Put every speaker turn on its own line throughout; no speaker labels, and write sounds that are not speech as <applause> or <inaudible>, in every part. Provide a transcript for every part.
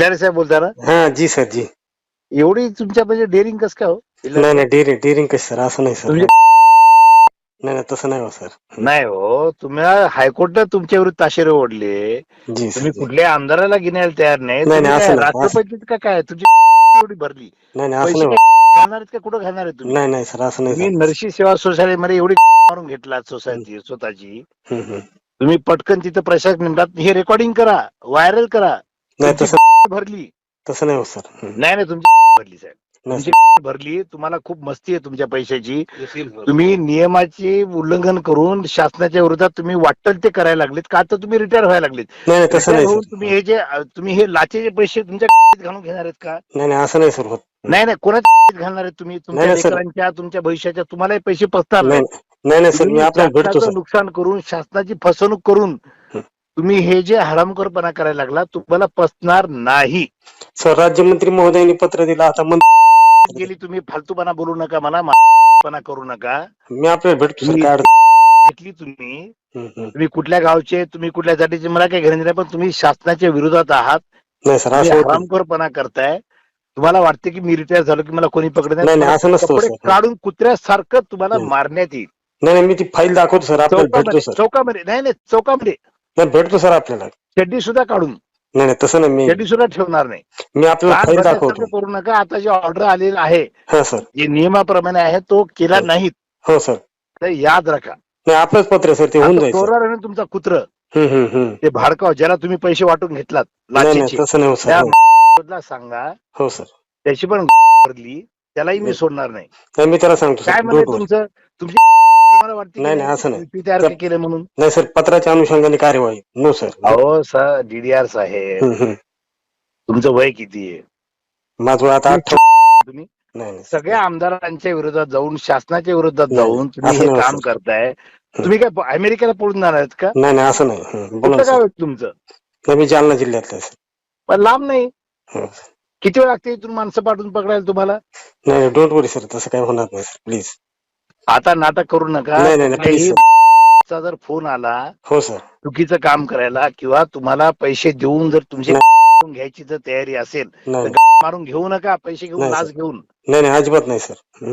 खिलारे साहेब बोलता ना
हा जी सर जी.
एवढी तुमच्या म्हणजे डेअरिंग कस काय हो?
नाही नाही डेअरिंग डेअरिंग कशी सर? असं नाही सर. नाही नाही तसं नाही हो सर.
नाही हो तुम्ही हायकोर्टनं तुमच्या विरुद्ध ताशेरे ओढले.
जी सर
तुम्ही
जी.
कुठल्या आमदाराला घेण्याला तयार नाही.
नाही,
तुम्ही
असं
काय
नाही, असं-
राष्ट्रपतीत का काय? तुमची एवढी भरली.
नाही नाही असं
पैसे
नाही
काय घालणार आहेत का? कुठं घालणार आहे
हो.
तुम्ही?
नाही नाही सर असं नाही सर.
नरसी सेवा सोसायटीमध्ये एवढी <laughs> मारून घेतला सोसायटी स्वतःची.
हम्म, हम्म.
तुम्ही पटकन तिथं प्रशासक नेमतात. हे रेकॉर्डिंग करा व्हायरल करा.
नाही तसं <laughs>
भरली.
तसं नाही हो सर.
नाही नाही तुमची <laughs> भरली साहेब. तुमची <laughs> भरली तुम्हाला खूप मस्ती आहे तुमच्या पैशाची. तुम्ही नियमाचे उल्लंघन करून शासनाच्या विरोधात तुम्ही वाटल ते करायला लागलेत का? तर तुम्ही रिटायर व्हायला लागलेत.
नाही नाही तसं
Retire
नाही
होऊन
सर.
तुम्ही हे जे तुम्ही हे लाचेचे पैसे तुमच्या घालून घेणार आहेत का?
नाही नाही असं नाही सर होत.
नाही नाही कोणाच्या घालणार आहेत तुम्ही? तुमच्या. लेकरांच्या तुमच्या भविष्याच्या तुम्हाला हे पैसे पसणार
नाही
नाही
सर मी सर.
नुकसान करून शासनाची फसवणूक करून. तुम्ही हे जे हरामखोरपणा करायला लागला तुम्हाला पसणार नाही.
सर राज्यमंत्री महोदयांनी पत्र दिलं आता मग
गेली तुम्ही फालतूपणा बोलू नका मला पणा करू नका.
मी आपल्याला भेटतो सर
तुम्ही-
काय अडचण
घेतली तुम्ही.
हम्म, हम्म.
तुम्ही कुठल्या गावचे तुम्ही कुठल्या जातीचे मला काही घेणं नाही पण तुम्ही शासनाच्या विरोधात आहात.
नाही सर
तुम्ही
असं होत. नाही.
हरामखोरपणा करताय. तुम्हाला वाटते की मी रिटायर झालो की मला कोणी पकडत
नाही? नाही असं नसतं
कपडे
सर.
काढून कुत्र्यासारखं तुम्हाला. मारण्यात येईल.
नाही नाही मी ती फाईल दाखवतो सर आपल्याला भेटतो
चौकामध्ये
सर.
चौकामध्ये नाही नाही चौकामध्ये.
नाही भेटतो सर आपल्याला.
चड्डी सुद्धा काढून.
नाही नाही तसं नाही मी
चड्डी सुद्धा ठेवणार नाही.
मी आपल्याला फाईल दाखवतो.
करू नका. आता जे ऑर्डर आलेला आहे
हा सर.
जे नियमाप्रमाणे आहे तो केला
हो.
नाहीत.
हो सर.
याद राखा.
नाही आपलंच पत्र आहे, सर ते होऊन जाईल सर.
चोरार आहे ना तुमचा कुत्र
हम्म, हम्म, हम्म.
ते भाडकाव ज्याला तुम्ही पैसे वाटून घेतलात
नाही नाही
लाचेचे.
तसं नाही हो
त्या ला सांगा
हो सर.
त्याची पण भरली त्यालाही मी. सोडणार नाही.
नाही मी त्याला सांगतो
काय
सर
म्हणजे
वरी
तुमचं तुमची तुम्हाला वाटते
नाही, नाही, असं नाही.
तुम्ही तयार केले म्हणून?
नाही सर पत्राच्या अनुषंगाने कार्यवाही. नो सर
अहो सर डीडीआर साहेब.
हम्म, हम्म.
तुमचं वय किती आहे?
माझं वय आता
तुम्ही?
नाही.
सगळ्या आमदारांच्या विरोधात जाऊन शासनाच्या विरोधात
नाही,
जाऊन तुम्ही
असं
हे
नाही
काम. करताय. तुम्ही काय अमेरिकेला पळून जाणार आहेत का?
नाही नाही असं नाही. हम्म, बोला
गाव
सर.
तुमचं?
नाही मी जालना जिल्ह्यातला आहे, सर.
पण लांब नाही.
हो.
किती वेळ लागते इथून माणसं पाठवून पकडायला तुम्हाला?
नाही डोंट वरी सर. तसं काही होणार नाही सर. प्लीज
आता नाटक करू नका.
नाही, नाही, नाही,
कुठल्याही
please,
चा जर फोन आला
हो सर.
चुकीचं काम करायला किंवा तुम्हाला पैसे देऊन जर तुमची घ्यायची जर तयारी असेल
नाही.
मारून घेऊ नका पैसे घेऊन
नाही, सर.
घेऊन.
नाही नाही अजिबात नाही सर.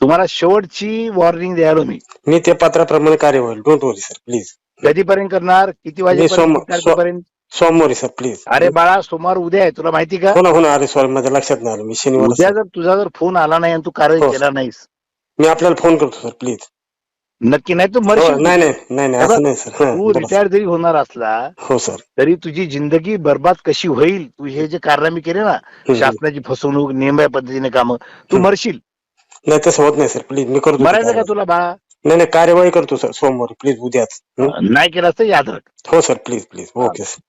तुम्हाला शेवटची वॉर्निंग द्यायला मी.
मी त्या पत्राप्रमाणे कार्यवाही डोंट वरी सर प्लीज
कधीपर्यंत करणार? किती
सोम-
वाजेपर्यंत तारखेपर्यंत?
सोमवारी सर प्लीज
अरे बाळा सोमवार उद्या आहे तुला माहिती का?
हो ना हो ना अरे सॉरी माझ्या लक्षात नाही आलं. मी शनिवार
उद्या जर तुझा जर फोन आला नाही आणि तू कार्य
हो.
केला नाहीस
मी आपल्याला फोन करतो सर प्लीज
नक्की नाही तू
हो
मरशील
नाही नाही नाही नाही असं नाही सर हा,
तू. रिटायर जरी होणार असला
हो सर
तरी तुझी जिंदगी बर्बाद कशी होईल तू हे जे कारनामे केले ना. शासनाची फसवणूक नियम पद्धतीने कामं तू
हम्म.
मरशील
नाही तसं होत नाही सर प्लीज मी करतो
मरायचं का. तुला बाळा
नाही नाही कार्यवाही करतो सर सोमवारी प्लीज उद्याच हं?
नाही केलं तर याद राख
हो sir please please okay sir